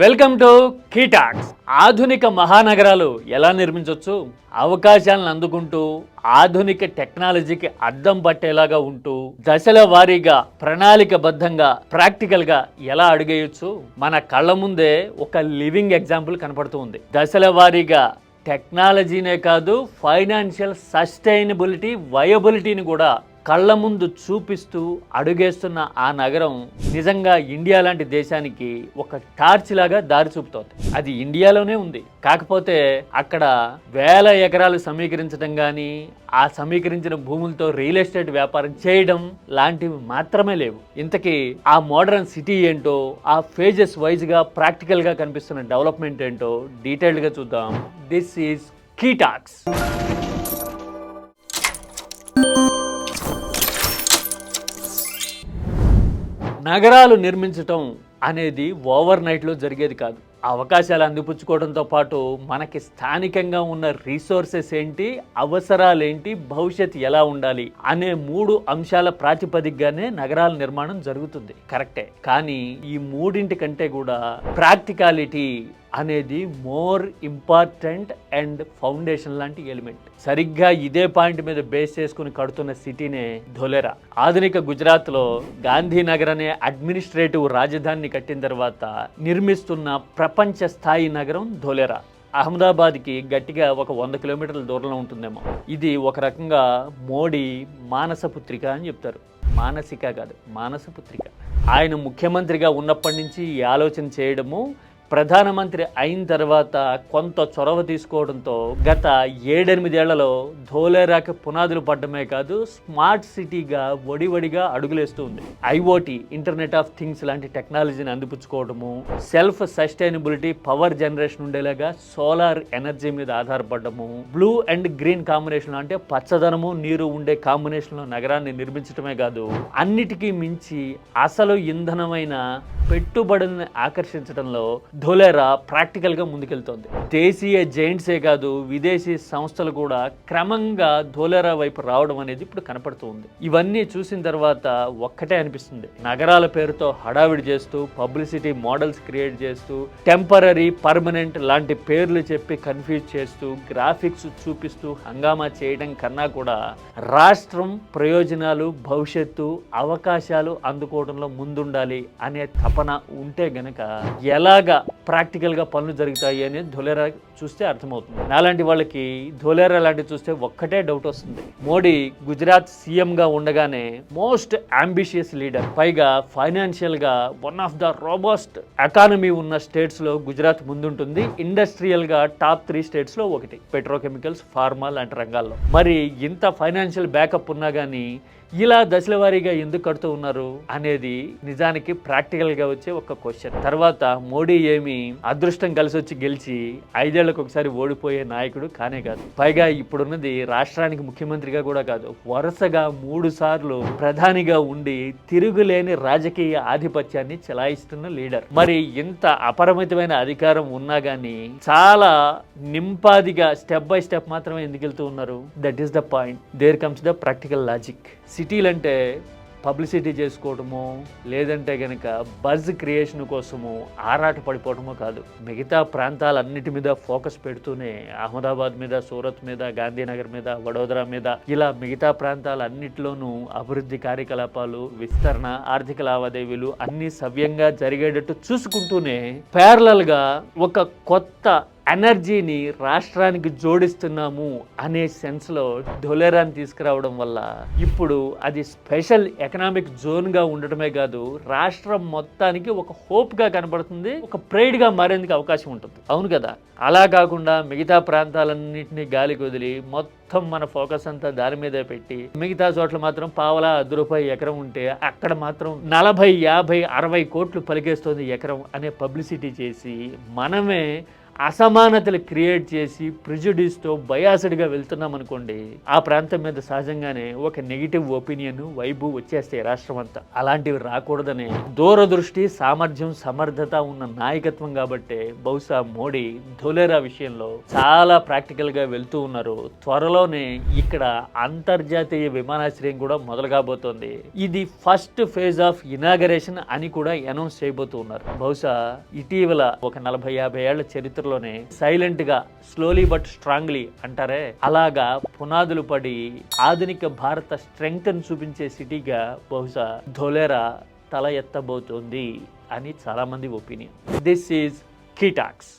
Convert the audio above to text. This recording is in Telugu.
Welcome to కీటాక్స్. ఆధునిక మహానగరాలు ఎలా నిర్మించవచ్చు అవకాశాలను అందుకుంటూ ఆధునిక టెక్నాలజీకి అద్దం పట్టేలాగా ఉంటూ దశల వారీగా ప్రణాళికబద్ధంగా ప్రాక్టికల్గా ఎలా అడిగేయచ్చు? మన కళ్ళ ముందే ఒక లివింగ్ ఎగ్జాంపుల్ కనపడుతూ ఉంది. దశల వారీగా టెక్నాలజీనే కాదు ఫైనాన్షియల్ సస్టైనబిలిటీ వయబిలిటీని కూడా కళ్ళ ముందు చూపిస్తూ అడుగేస్తున్న ఆ నగరం నిజంగా ఇండియా లాంటి దేశానికి ఒక టార్చ్ లాగా దారి చూపుతోంది. అది ఇండియాలోనే ఉంది. కాకపోతే అక్కడ వేల ఎకరాలు సమీకరించడం కానీ ఆ సమీకరించిన భూములతో రియల్ ఎస్టేట్ వ్యాపారం చేయడం లాంటివి మాత్రమే లేవు. ఇంతకీ ఆ మోడర్న్ సిటీ ఏంటో ఆ ఫేజెస్ వైజ్గా ప్రాక్టికల్గా కనిపిస్తున్న డెవలప్మెంట్ ఏంటో డీటెయిల్డ్గా చూద్దాం. దిస్ ఈజ్ కీటాక్స్ నగరాలు నిర్మించటం అనేది ఓవర్ నైట్లో జరిగేది కాదు. అవకాశాలు అందిపుచ్చుకోవడంతో పాటు మనకి స్థానికంగా ఉన్న రీసోర్సెస్ ఏంటి అవసరాలు ఏంటి భవిష్యత్ ఎలా ఉండాలి అనే మూడు అంశాల ప్రాతిపదికగానే నగరాల నిర్మాణం జరుగుతుంది. కరెక్టే. కానీ ఈ మూడింటి కంటే కూడా ప్రాక్టికాలిటీ అనేది మోర్ ఇంపార్టెంట్ అండ్ ఫౌండేషన్ లాంటి ఎలిమెంట్. సరిగ్గా ఇదే పాయింట్ మీద బేస్ చేసుకుని కడుతున్న సిటీనే ధోలెరా. ఆధునిక గుజరాత్లో గాంధీనగర్ అనే అడ్మినిస్ట్రేటివ్ రాజధానిని కట్టిన తర్వాత నిర్మిస్తున్న ప్రపంచ స్థాయి నగరం ధోలెరా. అహ్మదాబాద్కి గట్టిగా ఒక వంద కిలోమీటర్ల దూరంలో ఉంటుందేమో. ఇది ఒక రకంగా మోడీ మానసపుత్రిక అని చెప్తారు. మానసిక కాదు మానసపుత్రిక ఆయన ముఖ్యమంత్రిగా ఉన్నప్పటి నుంచి ఈ ఆలోచన చేయడము ప్రధానమంత్రి అయిన తర్వాత కొంత చొరవ తీసుకోవడంతో గత ఏడెనిమిదేళ్ళలో ధోలేరాకి పునాదులు పడ్డమే కాదు స్మార్ట్ సిటీగా వడివడిగా అడుగులేస్తూ ఉంది ఐఓటీ ఇంటర్నెట్ ఆఫ్ థింగ్స్ లాంటి టెక్నాలజీని అందిపుచ్చుకోవడము సెల్ఫ్ సస్టైనబిలిటీ పవర్ జనరేషన్ ఉండేలాగా సోలార్ ఎనర్జీ మీద ఆధారపడము బ్లూ అండ్ గ్రీన్ కాంబినేషన్ అంటే పచ్చదనము నీరు ఉండే కాంబినేషన్లో నగరాన్ని నిర్మించడమే కాదు అన్నిటికీ మించి అసలు ఇంధనమైన పెట్టుబడుల్ని ఆకర్షించడంలో ధోలేరా ప్రాక్టికల్గా ముందుకెళ్తోంది. దేశీయ జైంట్సే కాదు విదేశీ సంస్థలు కూడా క్రమంగా ధోలేరా వైపు రావడం అనేది ఇప్పుడు కనపడుతుంది. ఇవన్నీ చూసిన తర్వాత ఒక్కటే అనిపిస్తుంది. నగరాల పేరుతో హడావిడి చేస్తూ పబ్లిసిటీ మోడల్స్ క్రియేట్ చేస్తూ టెంపరీ పర్మనెంట్ లాంటి పేర్లు చెప్పి కన్ఫ్యూజ్ చేస్తూ గ్రాఫిక్స్ చూపిస్తూ హంగామా చేయడం కన్నా కూడా రాష్ట్రం ప్రయోజనాలు భవిష్యత్తు అవకాశాలు అందుకోవడంలో ముందుండాలి అనే తప్ప తపన ఉంటే గనక ఎలాగా ప్రాక్టికల్గా పనులు జరుగుతాయి అనేది ధోలేరా చూస్తే అర్థమవుతుంది. నాలాంటి వాళ్ళకి ధోలేరా లాంటివి చూస్తే ఒక్కటే డౌట్ వస్తుంది. మోడీ గుజరాత్ సీఎంగా ఉండగానే మోస్ట్ అంబిషియస్ లీడర్ పైగా ఫైనాన్షియల్గా one of the robust economy ఉన్న స్టేట్స్లో గుజరాత్ ముందుంటుంది. ఇండస్ట్రియల్గా టాప్ త్రీ స్టేట్స్లో ఒకటి పెట్రోకెమికల్స్ ఫార్మా లాంటి రంగాల్లో. మరి ఇంత ఫైనాన్షియల్ బ్యాకప్ ఉన్నా కానీ ఇలా దశల వారీగా ఎందుకు కడుతూ ఉన్నారు అనేది నిజానికి ప్రాక్టికల్గా వచ్చే ఒక క్వశ్చన్. తర్వాత మోడీ ఏమి అదృష్టం కలిసి వచ్చి గెలిచి ఐదేళ్ళకు ఒకసారి ఓడిపోయే నాయకుడు కానే కాదు. పైగా ఇప్పుడున్నది రాష్ట్రానికి ముఖ్యమంత్రిగా కూడా కాదు. వరుసగా మూడు సార్లు ప్రధానిగా ఉండి తిరుగులేని రాజకీయ ఆధిపత్యాన్ని చెలాయిస్తున్న లీడర్. మరి ఇంత అపరిమితమైన అధికారం ఉన్నా కానీ చాలా నింపాదిగా స్టెప్ బై స్టెప్ మాత్రమే ఎందుకు వెళ్తూ ఉన్నారు? That is the point there comes the practical logic సిటీలు అంటే పబ్లిసిటీ చేసుకోవటము లేదంటే కనుక బజ్ క్రియేషన్ కోసము ఆరాట పడిపోవటము కాదు. మిగతా ప్రాంతాలన్నిటి మీద ఫోకస్ పెడుతూనే అహ్మదాబాద్ మీద సూరత్ మీద గాంధీనగర్ మీద వడోదరా మీద ఇలా మిగతా ప్రాంతాలన్నిటిలోనూ అభివృద్ధి కార్యకలాపాలు విస్తరణ ఆర్థిక లావాదేవీలు అన్ని సవ్యంగా జరిగేటట్టు చూసుకుంటూనే ప్యారలల్గా ఒక కొత్త ఎనర్జీని రాష్ట్రానికి జోడిస్తున్నాము అనే సెన్స్లో ధొలేరాన్ని తీసుకురావడం వల్ల ఇప్పుడు అది స్పెషల్ ఎకనామిక్ జోన్గా ఉండటమే కాదు రాష్ట్రం మొత్తానికి ఒక హోప్గా కనబడుతుంది ఒక ప్రైడ్గా మారేందుకు అవకాశం ఉంటుంది. అవును కదా? అలా కాకుండా మిగతా ప్రాంతాలన్నింటినీ గాలికి వదిలి మొత్తం మన ఫోకస్ అంతా దాని మీదే పెట్టి మిగతా చోట్ల మాత్రం పావలా అర్ధ రూపాయి ఎకరం ఉంటే అక్కడ మాత్రం నలభై యాభై అరవై కోట్లు పలికేస్తోంది ఎకరం అనే పబ్లిసిటీ చేసి మనమే అసమానతలు క్రియేట్ చేసి ప్రిజుడిస్తో బయాసడ్గా వెళ్తున్నాం అనుకోండి ఆ ప్రాంతం మీద సహజంగానే ఒక నెగిటివ్ ఒపీనియన్ వైబు వచ్చేస్తాయి రాష్ట్రం అంతా అలాంటివి రాకూడదనే దూరదృష్టి సామర్థ్యం సమర్థత ఉన్న నాయకత్వం కాబట్టి బహుశా మోడీ ధోలేరా విషయంలో చాలా ప్రాక్టికల్గా వెళ్తూ ఉన్నారు. త్వరలోనే ఇక్కడ అంతర్జాతీయ విమానాశ్రయం కూడా మొదలు కాబోతోంది. ఇది ఫస్ట్ ఫేజ్ ఆఫ్ ఇనాగరేషన్ అని కూడా అనౌన్స్ చేయబోతున్నారు బహుశా ఇటీవల ఒక నలభై యాభై ఏళ్ళ చరిత్ర చరిత్రలోనే సైలెంట్గా స్లోలీ బట్ స్ట్రాంగ్లీ అంటారే. అలాగా పునాదులు పడి ఆధునిక భారత స్ట్రెంగ్త్ చూపించే సిటీగా బహుశా ధోలేరా తల ఎత్తబోతోంది అని చాలా మంది ఒపీనియన్. This is కీటాక్స్